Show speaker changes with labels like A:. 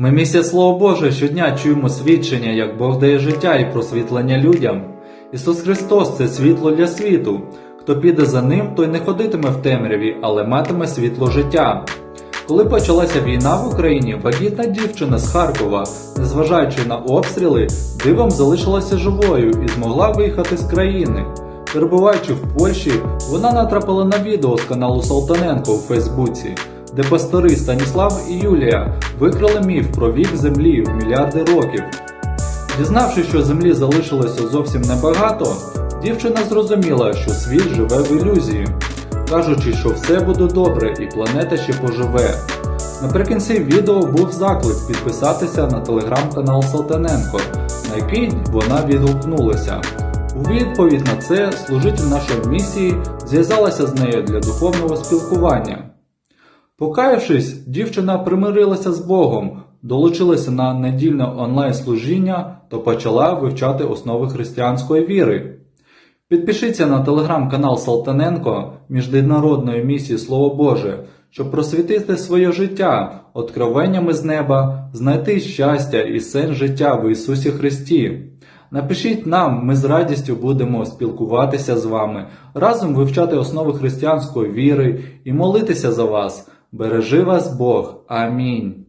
A: Ми місяць Слово Боже щодня чуємо свідчення, як Бог дає життя і просвітлення людям. Ісус Христос це світло для світу. Хто піде за ним, той не ходитиме в темряві, але матиме світло життя. Коли почалася війна в Україні, вагітна дівчина з Харкова, незважаючи на обстріли, дивом залишилася живою і змогла виїхати з країни. Перебуваючи в Польщі, вона натрапила на відео з каналу Салтаненко у Фейсбуці, де пастори Станіслав і Юлія викрили міф про вік землі в мільярди років. Дізнавшись, що землі залишилося зовсім небагато, дівчина зрозуміла, що світ живе в ілюзії, кажучи, що все буде добре і планета ще поживе. Наприкінці відео був заклик підписатися на телеграм-канал Салтаненко, на який вона відгукнулася. У відповідь на це служитель нашої місії зв'язалася з нею для духовного спілкування. Покаявшись, дівчина примирилася з Богом, долучилася на недільне онлайн-служіння та почала вивчати основи християнської віри. Підпишіться на телеграм-канал Салтаненко Міжнародної місії Слово Боже, щоб просвітити своє життя откровеннями з неба, знайти щастя і сенс життя в Ісусі Христі. Напишіть нам, ми з радістю будемо спілкуватися з вами, разом вивчати основи християнської віри і молитися за вас. Бережи вас Бог. Амінь.